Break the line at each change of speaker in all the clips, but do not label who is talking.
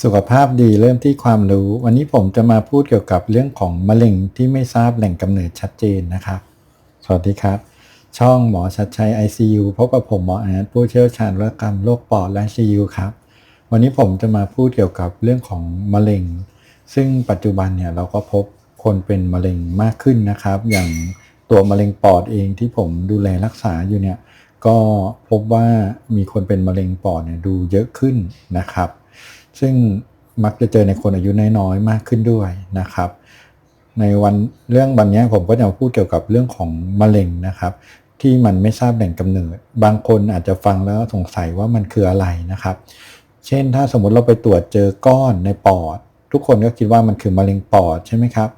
สุขภาพดีเริ่มที่ความรู้ วันนี้ผมจะมาพูดเกี่ยวกับเรื่องของมะเร็งที่ไม่ทราบแหล่งกำเนิดชัดเจนนะครับ สวัสดีครับ ช่องหมอชัดชัย ICU พบกับผมหมออาร์ตผู้เชี่ยวชาญโรคกรรมโรคปอดและ ICU ครับ วันนี้ผมจะมาพูดเกี่ยวกับเรื่องของมะเร็ง ซึ่งปัจจุบันเนี่ยเราก็พบคนเป็นมะเร็งมากขึ้นนะครับ อย่างตัวมะเร็งปอดเองที่ผมดูแลรักษาอยู่เนี่ยก็พบว่ามีคนเป็นมะเร็งปอดเนี่ยดูเยอะขึ้นนะครับ ซึ่งมักจะเจอในคนอายุน้อยๆมากขึ้นด้วยนะครับ ในวันเรื่องวันนี้ผมก็จะมาพูดเกี่ยวกับเรื่องของมะเร็งนะครับ ที่มันไม่ทราบแหล่งกำเนิด บางคนอาจจะฟังแล้วสงสัยว่ามันคืออะไรนะครับ เช่นถ้าสมมติเราไปตรวจเจอก้อนในปอด ทุกคนก็คิดว่ามันคือมะเร็งปอดใช่ไหมครับ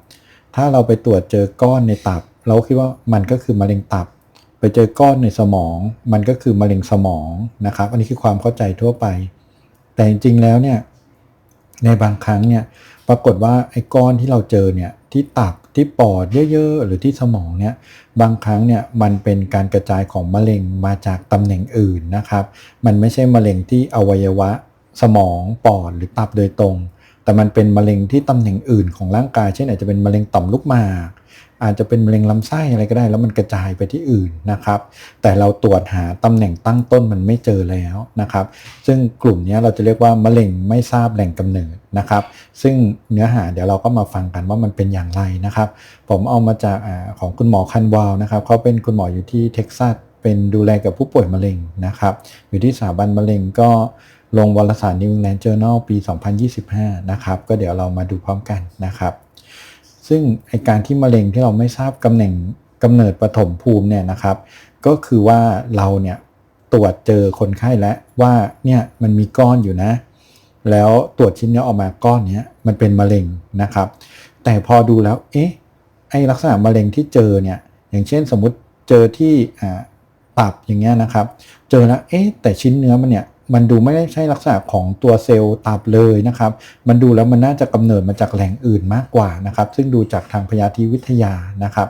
ถ้าเราไปตรวจเจอก้อนในตับ เราคิดว่ามันก็คือมะเร็งตับไปเจอก้อนในสมอง มันก็คือมะเร็งสมองนะครับ อันนี้คือความเข้าใจทั่วไป แต่จริงๆแล้วเนี่ยในบางครั้งเนี่ยปรากฏว่าไอ้ก้อนที่เราเจอเนี่ยที่ตับที่ปอดเยอะๆ หรือที่สมองเนี่ยบางครั้งเนี่ยมันเป็นการกระจายของมะเร็งมาจากตำแหน่งอื่นนะครับ มันไม่ใช่มะเร็งที่อวัยวะสมองปอดหรือตับโดยตรง แต่มันเป็นมะเร็งที่ตำแหน่งอื่นของร่างกาย เช่นอาจจะเป็นมะเร็งต่อมลูกหมาก อาจจะเป็นมะเร็งลำไส้อะไรก็ได้ แล้วมันกระจายไปที่อื่นนะครับ แต่เราตรวจหาตำแหน่งตั้งต้นมันไม่เจอแล้วนะครับ ซึ่งกลุ่มนี้เราจะเรียกว่ามะเร็งไม่ทราบแหล่งกำเนิดนะครับ ซึ่งเนื้อหาเดี๋ยวเราก็มาฟังกันว่ามันเป็นอย่างไรนะครับ ผมเอามาจากอของคุณหมอคันวาวนะครับเขาเป็นคุณหมออยู่ที่เท็กซัสเป็นดูแลกับผู้ป่วยมะเร็งนะครับ อยู่ที่สถาบันมะเร็งก็ลงวารสาร New England Journal ปี 2025 นะครับ ก็เดี๋ยวเรามาดูพร้อมกันนะครับ ซึ่งไอการที่มะเร็งที่เราไม่ทราบกำแหน่งกำเนิดปฐมภูมิเนี่ยนะครับ ก็คือว่าเราเนี่ยตรวจเจอคนไข้แล้วว่าเนี่ยมันมีก้อนอยู่นะ แล้วตรวจชิ้นเนื้อออกมาก้อนเนี้ยมันเป็นมะเร็งนะครับ แต่พอดูแล้วเอ๊ะไอลักษณะมะเร็งที่เจอเนี่ยอย่างเช่นสมมติเจอที่อ่าตับอย่างเงี้ยนะครับ เจอแล้วเอ๊ะแต่ชิ้นเนื้อมันเนี่ย มันดูไม่ได้ใช่ลักษณะของตัวเซลล์ตับเลยนะครับ มันดูแล้วมันน่าจะกำเนิดมาจากแหล่งอื่นมากกว่านะครับ ซึ่งดูจากทางพยาธิวิทยานะครับ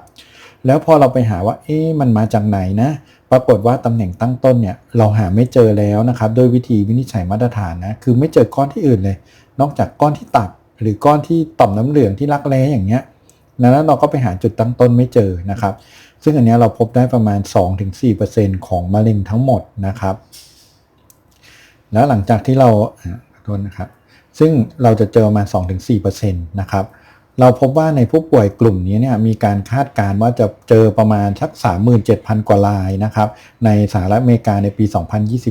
แล้วพอเราไปหาว่า เอ๊ะมันมาจากไหนนะ ปรากฏว่าตำแหน่งตั้งต้นเนี่ยเราหาไม่เจอแล้วนะครับโดยวิธีวินิจฉัยมาตรฐานนะ คือไม่เจอก้อนที่อื่นเลย นอกจากก้อนที่ตับ หรือก้อนที่ต่อมน้ำเหลืองที่รักแร้อย่างเงี้ยแล้วเราก็ไปหาจุดตั้งต้นไม่เจอนะครับ ซึ่งอันนี้เราพบได้ประมาณ 2-4%ของมะเร็งทั้งหมดนะครับ แล้วหลังจากที่เราขอโทษนะครับ ซึ่งเราจะเจอมา 2-4%นะครับ เราพบว่าในผู้ป่วยกลุ่มนี้เนี่ยมีการคาดการณ์ว่าจะเจอประมาณสัก 37,000 กว่ารายนะครับ ในสหรัฐอเมริกาในปี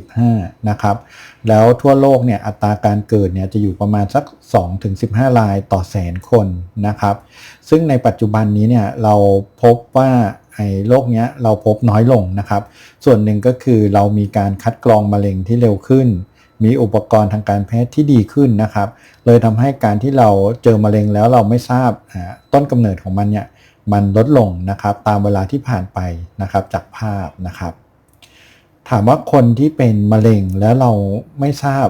2025 นะครับ แล้วทั่วโลกเนี่ยอัตราการเกิดเนี่ยจะอยู่ประมาณสัก 2-15 รายต่อแสนคนนะครับ ซึ่งในปัจจุบันนี้เนี่ยเราพบว่าไอ้โรคเนี้ยเราพบน้อยลงนะครับ ส่วนหนึ่งก็คือเรามีการคัดกรองมะเร็งที่เร็วขึ้น มีอุปกรณ์ทางการแพทย์ที่ดีขึ้นนะครับ เลยทำให้การที่เราเจอมะเร็งแล้วเราไม่ทราบต้นกำเนิดของมันเนี่ยมันลดลงนะครับตามเวลาที่ผ่านไปนะครับจากภาพนะครับ ถามว่าคนที่เป็นมะเร็งแล้วเราไม่ทราบ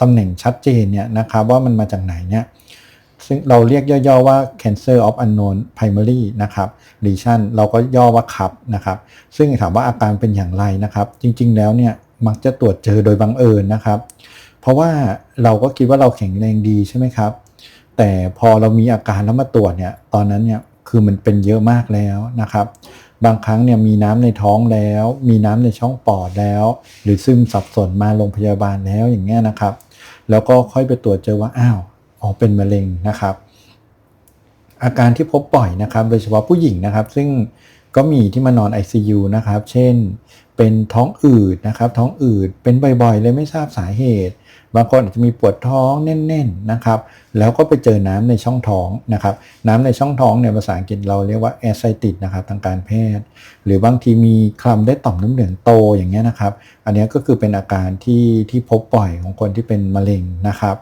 ตำแหน่งชัดเจนเนี่ยนะครับว่ามันมาจากไหนเนี่ยซึ่งเราเรียกย่อๆว่า cancer of unknown primary นะครับ lesion เราก็ย่อว่าคับนะครับ ซึ่งถามว่าอาการเป็นอย่างไรนะครับ จริงๆแล้วเนี่ย มักจะตรวจเจอโดยบังเอิญนะครับ เพราะว่าเราก็คิดว่าเราแข็งแรงดีใช่ไหมครับ แต่พอเรามีอาการแล้วมาตรวจเนี่ยตอนนั้นเนี่ยคือมันเป็นเยอะมากแล้วนะครับ บางครั้งเนี่ยมีน้ำในท้องแล้ว มีน้ำในช่องปอดแล้ว หรือซึมสับสนมาโรงพยาบาลแล้วอย่างเงี้ยนะครับ แล้วก็ค่อยไปตรวจเจอว่าอ้าวอ๋อเป็นมะเร็งนะครับ อาการที่พบบ่อยนะครับ โดยเฉพาะผู้หญิงนะครับ ซึ่ง ก็มีที่มานอน ICU นะครับ เช่น เป็นท้องอืดนะครับ ท้องอืด เป็นบ่อยๆ เลยไม่ทราบสาเหตุ บางคนอาจจะมีปวดท้องแน่น ๆนะครับ แล้วก็ไปเจอน้ำในช่องท้องนะครับ น้ำในช่องท้องเนี่ยภาษาอังกฤษเราเรียกว่าแอสไซติสนะครับทางการแพทย์ หรือบางทีมีคลำได้ต่อมน้ำเหลืองโตอย่างเงี้ยนะครับ อันนี้ก็คือเป็นอาการที่ที่พบบ่อยของคนที่เป็นมะเร็งนะครับ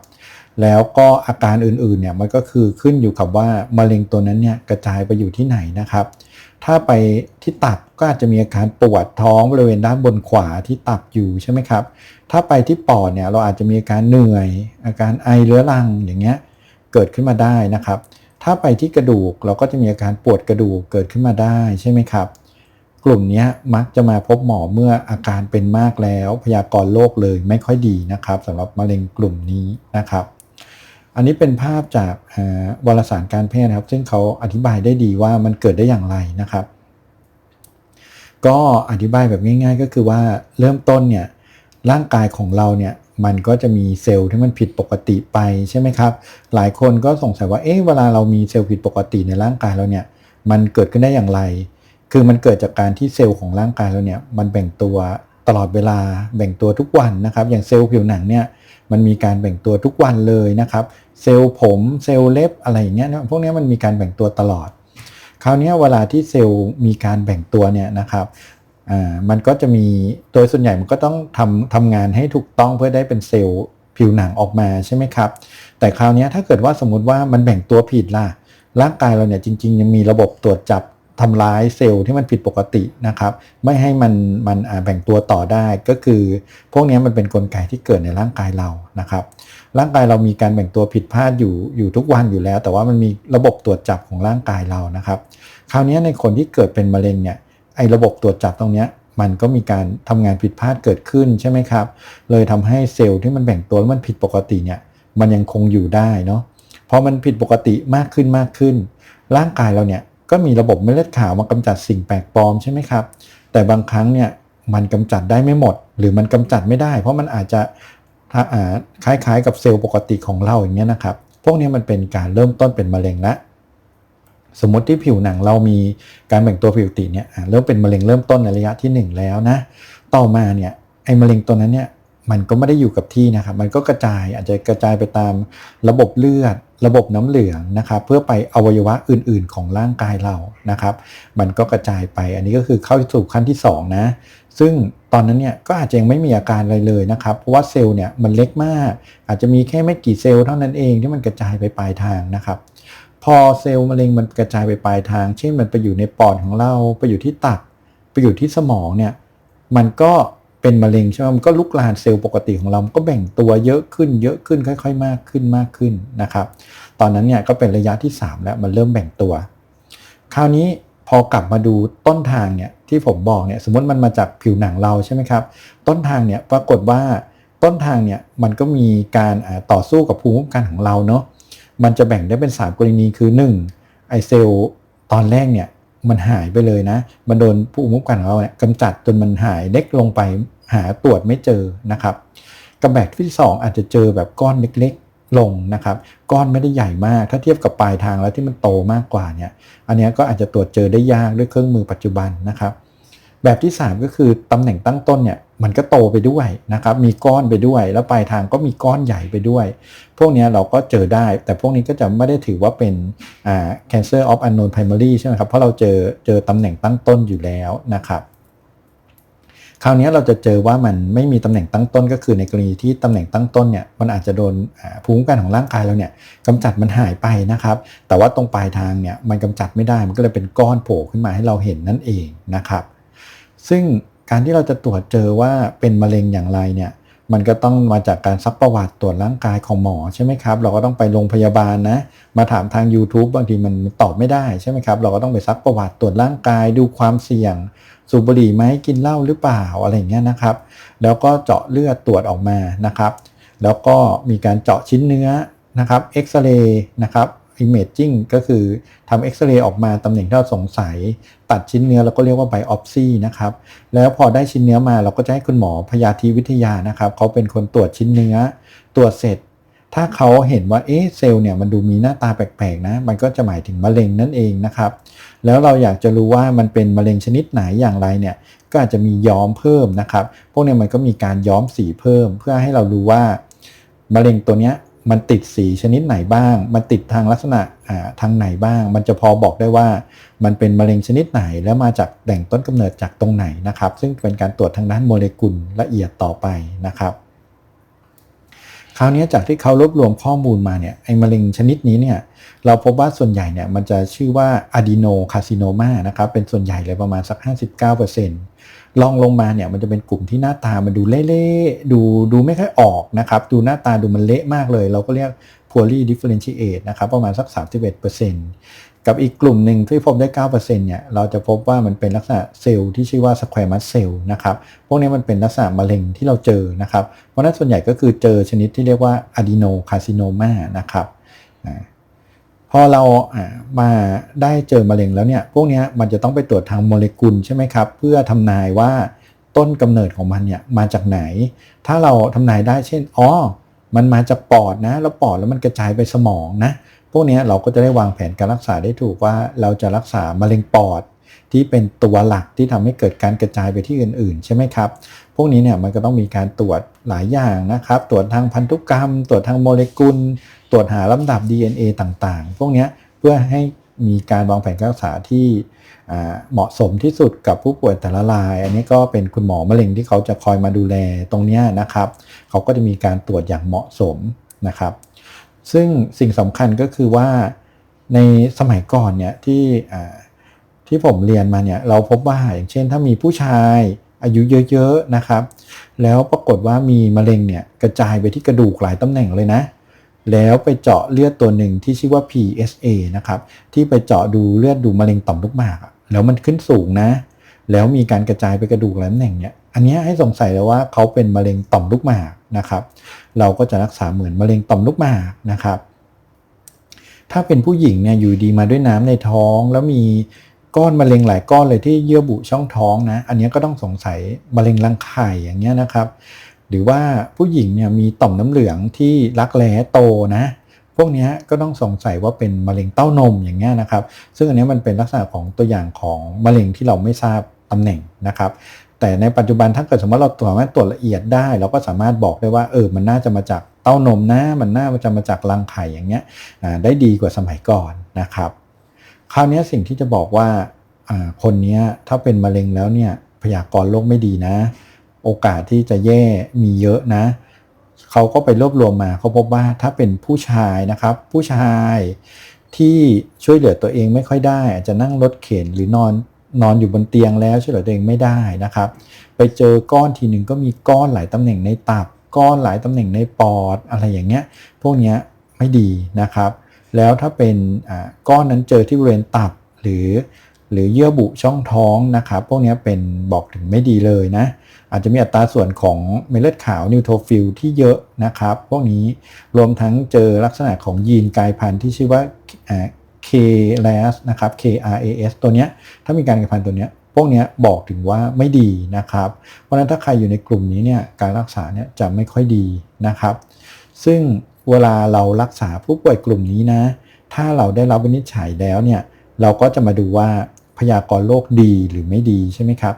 แล้วก็อาการอื่นๆเนี่ยมันก็คือขึ้นอยู่กับว่ามะเร็งตัวนั้นเนี่ยกระจายไปอยู่ที่ไหนนะครับ ถ้าไปที่ตับก็อาจจะมีอาการปวดท้องบริเวณด้านบนขวาที่ตับอยู่ใช่ไหมครับ ถ้าไปที่ปอดเนี่ยเราอาจจะมีอาการเหนื่อย อาการไอเรื้อรังอย่างเงี้ยเกิดขึ้นมาได้นะครับ ถ้าไปที่กระดูกเราก็จะมีอาการปวดกระดูกเกิดขึ้นมาได้ใช่ไหมครับ กลุ่มนี้มักจะมาพบหมอเมื่ออาการเป็นมากแล้ว พยากรณ์โรคเลยไม่ค่อยดีนะครับสำหรับมะเร็งกลุ่มนี้นะครับ อันนี้เป็นภาพจากวารสารการแพทย์นะครับ ซึ่งเขาอธิบายได้ดีว่ามันเกิดได้อย่างไรนะครับ ก็อธิบายแบบง่าย ๆ ก็คือว่าเริ่มต้นเนี่ยร่างกายของเราเนี่ยมันก็จะมีเซลล์ที่มันผิดปกติไปใช่ไหมครับ หลายคนก็สงสัยว่าเอ๊ะเวลาเรามีเซลล์ผิดปกติในร่างกายเราเนี่ยมันเกิดขึ้นได้อย่างไร คือมันเกิดจากการที่เซลล์ของร่างกายเราเนี่ยมันแบ่งตัวตลอดเวลาแบ่งตัวทุกวันนะครับ อย่างเซลล์ผิวหนังเนี่ย มันมีการแบ่งตัวทุกวันเลยนะครับเซลล์ผมเซลล์เล็บอะไรอย่างเงี้ยนะพวกนี้มันมีการแบ่งตัวตลอด คราวนี้เวลาที่เซลล์มีการแบ่งตัวเนี่ยนะครับมันก็จะมีโดยส่วนใหญ่มันก็ต้องทำทำงานให้ถูกต้องเพื่อได้เป็นเซลล์ผิวหนังออกมาใช่ไหมครับ แต่คราวนี้ถ้าเกิดว่าสมมติว่ามันแบ่งตัวผิดล่ะร่างกายเราเนี่ยจริง ๆ ยังมีระบบตรวจจับ ทำร้ายเซลล์ที่มันผิดปกตินะครับ ไม่ให้มันมันแบ่งตัวต่อได้ก็คือ พวกนี้มันเป็นนกลไกที่เกิดในร่างกายเรานะครับ ร่างกายเรามีการแบ่งตัวผิดพลาดอยู่อยู่ทุกวันอยู่แล้ว แต่ว่ามันมีระบบตรวจจับของร่างกายเรานะครับ คราวนี้ในคนที่เกิดเป็นมะเร็งเนี่ยไอ้ระบบตรวจจับตรงนี้มันก็มีการทำงานผิดพลาดเกิดขึ้นใช่ไหมครับ เลยทำให้เซลล์ที่มันแบ่งตัวแล้วมันผิดปกติเนี่ยมันยังคงอยู่ได้เนาะพอมันผิดปกติมากขึ้นมากขึ้น ร่างกายเราเนี่ย ก็มีระบบเม็ดเลือดขาวมากำจัดสิ่งแปลกปลอมใช่ไหมครับ แต่บางครั้งเนี่ยมันกำจัดได้ไม่หมด หรือมันกำจัดไม่ได้ เพราะมันอาจจะถ้าอ่าคล้ายๆ กับเซลล์ปกติของเราอย่างเงี้ยนะครับ พวกนี้มันเป็นการเริ่มต้นเป็นมะเร็งละสมมติที่ผิวหนังเรามีการแบ่งตัวผิวติเนี่ยเริ่มเป็นมะเร็งเริ่มต้นในระยะที่ 1 แล้วนะ ต่อมาเนี่ยไอ้มะเร็งตัวนั้นเนี่ยมันก็ไม่ได้อยู่กับที่นะครับ มันก็กระจายอาจจะกระจายไปตามระบบเลือด ระบบน้ำเหลืองนะครับเพื่อไปอวัยวะอื่นๆ ของร่างกายเรานะครับ มันก็กระจายไปอันนี้ก็คือเข้าสู่ขั้นที่2นะซึ่งตอนนั้นเนี่ยก็อาจจะยังไม่มีอาการอะไรเลยนะครับ เพราะว่าเซลล์เนี่ยมันเล็กมาก อาจจะมีแค่ไม่กี่เซลล์เท่านั้นเองที่มันกระจายไปปลายทางนะครับ พอเซลล์มะเร็งมันกระจายไปปลายทาง เช่นมันไปอยู่ในปอดของเรา ไปอยู่ที่ตับไปอยู่ที่สมองเนี่ยมันก็ เป็นมะเร็งใช่ไหมมันก็ลุกลามเซลล์ปกติของเรา ก็แบ่งตัวเยอะขึ้นเยอะขึ้นค่อย ๆ มากขึ้นมากขึ้นนะครับ ตอนนั้นเนี่ยก็เป็นระยะที่ 3 แล้วมันเริ่มแบ่งตัว คราวนี้พอกลับมาดูต้นทางเนี่ยที่ผมบอกเนี่ยสมมติมันมาจากผิวหนังเราใช่ไหมครับ ต้นทางเนี่ยปรากฏว่าต้นทางเนี่ยมันก็มีการต่อสู้กับภูมิคุ้มกันของเราเนาะมันจะแบ่งได้เป็น 3 กรณีคือ 1. ไอเซลล์ตอนแรกเนี่ย มันหายไปเลยนะ มันโดนภูมิคุ้มกันของเราเนี่ยกำจัดจนมันหายเล็กลงไปหาตรวจไม่เจอนะครับกับแบกที่ 2 อาจจะเจอแบบก้อนเล็กๆลงนะครับ ก้อนไม่ได้ใหญ่มากถ้าเทียบกับปลายทางแล้วที่มันโตมากกว่าเนี่ย อันนี้ก็อาจจะตรวจเจอได้ยากด้วยเครื่องมือปัจจุบันนะครับ แบบที่ 3 ก็คือตำแหน่งตั้งต้นเนี่ย มันก็โตไปด้วยนะครับ มีก้อนไปด้วย แล้วปลายทางก็มีก้อนใหญ่ไปด้วย พวกนี้เราก็เจอได้ แต่พวกนี้ก็จะไม่ได้ถือว่าเป็น cancer of unknown primary ใช่ไหมครับ เพราะเราเจอเจอตำแหน่งตั้งต้นอยู่แล้วนะครับ คราวนี้เราจะเจอว่ามันไม่มีตำแหน่งตั้งต้น ก็คือในกรณีที่ตำแหน่งตั้งต้นเนี่ย มันอาจจะโดนภูมิคุ้มกันของร่างกายเราเนี่ยกำจัดมันหายไปนะครับ แต่ว่าตรงปลายทางเนี่ยมันกำจัดไม่ได้ มันก็เลยเป็นก้อนโผล่ขึ้นมาให้เราเห็นนั่นเองนะครับ ซึ่ง การที่เราจะตรวจเจอว่าเป็นมะเร็งอย่างไรเนี่ยมันก็ต้องมาจากการซักประวัติตรวจร่างกายของหมอใช่ไหมครับ เราก็ต้องไปโรงพยาบาลนะ มาถามทาง YouTube บางทีมันตอบไม่ได้ใช่ไหมครับ เราก็ต้องไปซักประวัติตรวจร่างกายดูความเสี่ยง สูบบุหรี่ไหมกินเหล้าหรือเปล่าอะไรเงี้ยนะครับ แล้วก็เจาะเลือดตรวจออกมานะครับ แล้วก็มีการเจาะชิ้นเนื้อนะครับเอ็กซเรย์นะครับ imaging ก็คือทำเอ็กซเรย์ออกมาตำแหน่งที่เราสงสัย ตัดชิ้นเนื้อเราก็เรียกว่าไบออปซีนะครับแล้วพอได้ชิ้นเนื้อมาเราก็จะให้คุณหมอพยาธิวิทยานะครับเขาเป็นคนตรวจชิ้นเนื้อ ตรวจเสร็จ ถ้าเขาเห็นว่าเอ๊ะเซลล์เนี่ยมันดูมีหน้าตาแปลกๆนะมันก็จะหมายถึงมะเร็งนั่นเองนะครับแล้วเราอยากจะรู้ว่ามันเป็นมะเร็งชนิดไหนอย่างไรเนี่ยก็อาจจะมีย้อมเพิ่มนะครับ พวกนี้มันก็มีการย้อมสีเพิ่ม เพื่อให้เรารู้ว่ามะเร็งตัวเนี้ย มันติดสีชนิดไหนบ้าง มันติดทางลักษณะทางไหนบ้าง มันจะพอบอกได้ว่า มันเป็นมะเร็งชนิดไหน แล้วมาจากแหล่งต้นกำเนิดจากตรงไหนนะครับ ซึ่งเป็นการตรวจทางด้านโมเลกุลละเอียดต่อไปนะครับ คราวนี้จากที่เขารวบรวมข้อมูลมาเนี่ย ไอ้มะเร็งชนิดนี้เนี่ย เราพบว่าส่วนใหญ่เนี่ยมันจะชื่อว่าอะดีโนคาซิโนมานะครับ เป็นส่วนใหญ่เลยประมาณสัก 59% ลองลงมาเนี่ยมันจะเป็นกลุ่มที่หน้าตามันดูเละๆดูดูไม่ค่อยออกนะครับ ดูหน้าตาดูมันเละมากเลย เราก็เรียก poorly differentiate นะครับ ประมาณสัก 31%กกับอีกกลุ่มหนึ่งที่พบได้ 9%เนี่ย เราจะพบว่ามันเป็นลักษณะเซลล์ที่ชื่อว่าสแควร์มัสเซลล์นะครับ พวกนี้มันเป็นลักษณะมะเร็งที่เราเจอนะครับ เพราะนั้นส่วนใหญ่ก็คือเจอชนิดที่เรียกว่าอะดีโนคาซิโนมานะครับ พอเรามาได้เจอมะเร็งแล้วเนี่ยพวกนี้มันจะต้องไปตรวจทางโมเลกุลใช่ไหมครับ เพื่อทำนายว่าต้นกำเนิดของมันเนี่ยมาจากไหน ถ้าเราทำนายได้เช่นอ๋อมันมาจากปอดนะ แล้วปอดแล้วมันกระจายไปสมองนะพวกนี้เราก็จะได้วางแผนการรักษาได้ถูกว่าเราจะรักษามะเร็งปอด ที่เป็นตัวหลักที่ทำให้เกิดการกระจายไปที่อื่นๆ ใช่ไหมครับ พวกนี้เนี่ยมันก็ต้องมีการตรวจหลายอย่างนะครับ ตรวจทางพันธุกรรม ตรวจทางโมเลกุล ตรวจหาลำดับ DNA ต่างๆ พวกนี้เพื่อให้มีการวางแผนการรักษาที่เหมาะสมที่สุดกับผู้ป่วยแต่ละราย อันนี้ก็เป็นคุณหมอมะเร็งที่เขาจะคอยมาดูแลตรงนี้นะครับ เขาก็จะมีการตรวจอย่างเหมาะสมนะครับ ซึ่งสิ่งสำคัญก็คือว่าในสมัยก่อนเนี่ยที่ ที่ผมเรียนมาเนี่ยเราพบว่าอย่างเช่น ถ้ามีผู้ชายอายุเยอะๆนะครับ แล้วปรากฏว่ามีมะเร็งเนี่ยกระจายไปที่กระดูกหลายตำแหน่งเลยนะ แล้วไปเจาะเลือดตัวหนึ่งที่ชื่อว่า PSA นะครับที่ไปเจาะดูเลือดดูมะเร็งต่อมลูกหมากแล้วมันขึ้นสูงนะ แล้วมีการกระจายไปกระดูกหลายตำแหน่งเนี่ยอันนี้ให้สงสัยแล้วว่าเขาเป็นมะเร็งต่อมลูกหมากนะครับ เราก็จะรักษาเหมือนมะเร็งต่อมลูกหมากนะครับ ถ้าเป็นผู้หญิงเนี่ยอยู่ดีมาด้วยน้ำในท้องแล้วมี ก้อนมะเร็งหลายก้อนเลยที่เยื่อบุช่องท้องนะ อันนี้ก็ต้องสงสัยมะเร็งรังไข่อย่างเงี้ยนะครับ หรือว่าผู้หญิงเนี่ยมีต่อมน้ำเหลืองที่รักแร้โตนะ พวกนี้ก็ต้องสงสัยว่าเป็นมะเร็งเต้านมอย่างเงี้ยนะครับ ซึ่งอันนี้มันเป็นลักษณะของตัวอย่างของมะเร็งที่เราไม่ทราบตำแหน่งนะครับ แต่ในปัจจุบันถ้าเกิดสมมติเราสามารถตรวจละเอียดได้ เราก็สามารถบอกได้ว่าเออมันน่าจะมาจากเต้านมนะ มันน่าจะมาจากรังไข่อย่างเงี้ยได้ดีกว่าสมัยก่อนนะครับ คราวนี้สิ่งที่จะบอกว่าคนนี้ถ้าเป็นมะเร็งแล้วเนี่ยพยากรณ์โรคไม่ดีนะ โอกาสที่จะแย่มีเยอะนะเขาก็ไปรวบรวมมาเขาพบว่าถ้าเป็นผู้ชายนะครับ ผู้ชายที่ช่วยเหลือตัวเองไม่ค่อยได้ อาจจะนั่งรถเข็นหรือนอนนอนอยู่บนเตียงแล้วช่วยเหลือตัวเองไม่ได้นะครับ ไปเจอก้อนทีหนึ่งก็มีก้อนหลายตำแหน่งในตับ ก้อนหลายตำแหน่งในปอดอะไรอย่างเงี้ย พวกเนี้ยไม่ดีนะครับ แล้วถ้าเป็นก้อนนั้นเจอที่บริเวณตับหรือ หรือเยื่อบุช่องท้องนะครับพวกนี้เป็นบอกถึงไม่ดีเลยนะ อาจจะมีอัตราส่วนของเม็ดเลือดขาวนิวโทฟิลที่เยอะนะครับ พวกนี้รวมทั้งเจอลักษณะของยีนกลายพันธุ์ที่ชื่อว่า KRAS นะครับ KRAS ตัวเนี้ยถ้ามีการกระพันธุ์ตัวเนี้ยพวกนี้บอกถึงว่าไม่ดีนะครับ เพราะฉะนั้นถ้าใครอยู่ในกลุ่มนี้เนี่ยการรักษาเนี่ยจะไม่ค่อยดีนะครับ ซึ่ง เวลาเรารักษาผู้ป่วยกลุ่มนี้นะ ถ้าเราได้รับวินิจฉัยแล้วเนี่ย เราก็จะมาดูว่าพยากรณ์โรคดีหรือไม่ดีใช่ไหมครับ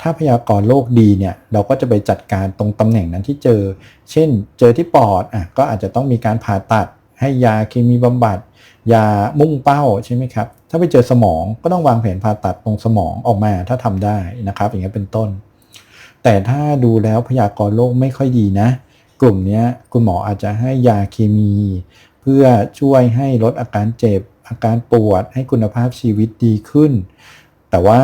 ถ้าพยากรณ์โรคดีเนี่ยเราก็จะไปจัดการตรงตำแหน่งนั้นที่เจอ เช่น เจอที่ปอดอะก็อาจจะต้องมีการผ่าตัด ให้ยาเคมีบำบัด ยามุ่งเป้าใช่ไหมครับ ถ้าไปเจอสมองก็ต้องวางแผนผ่าตัดตรงสมองออกมาถ้าทำได้นะครับ อย่างนี้เป็นต้น แต่ถ้าดูแล้วพยากรณ์โรคไม่ค่อยดีนะ กลุ่มนี้คุณหมออาจจะให้ยาเคมี เพื่อช่วยให้ลดอาการเจ็บ อาการปวดให้คุณภาพชีวิตดีขึ้น แต่ว่า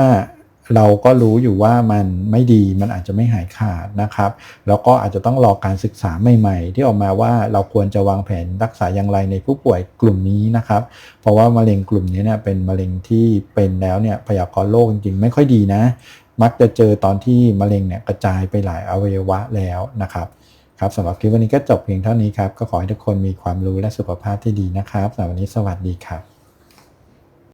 เราก็รู้อยู่ว่ามันไม่ดีมันอาจจะไม่หายขาดนะครับ แล้วก็อาจจะต้องรอการศึกษาใหม่ ๆ ที่ออกมาว่าเราควรจะวางแผนรักษาอย่างไรในผู้ป่วยกลุ่มนี้นะครับ เพราะว่ามะเร็งกลุ่มนี้เนี่ยเป็นมะเร็งที่เป็นแล้วเนี่ยพยากรณ์โรคจริงๆ ไม่ค่อยดีนะ มักจะเจอตอนที่มะเร็งเนี่ยกระจายไปหลายอวัยวะแล้วนะครับ ครับสำหรับคลิปวันนี้ก็จบเพียงเท่านี้ครับ ก็ขอให้ทุกคนมีความรู้และสุขภาพที่ดีนะครับสำหรับวันนี้สวัสดีครับ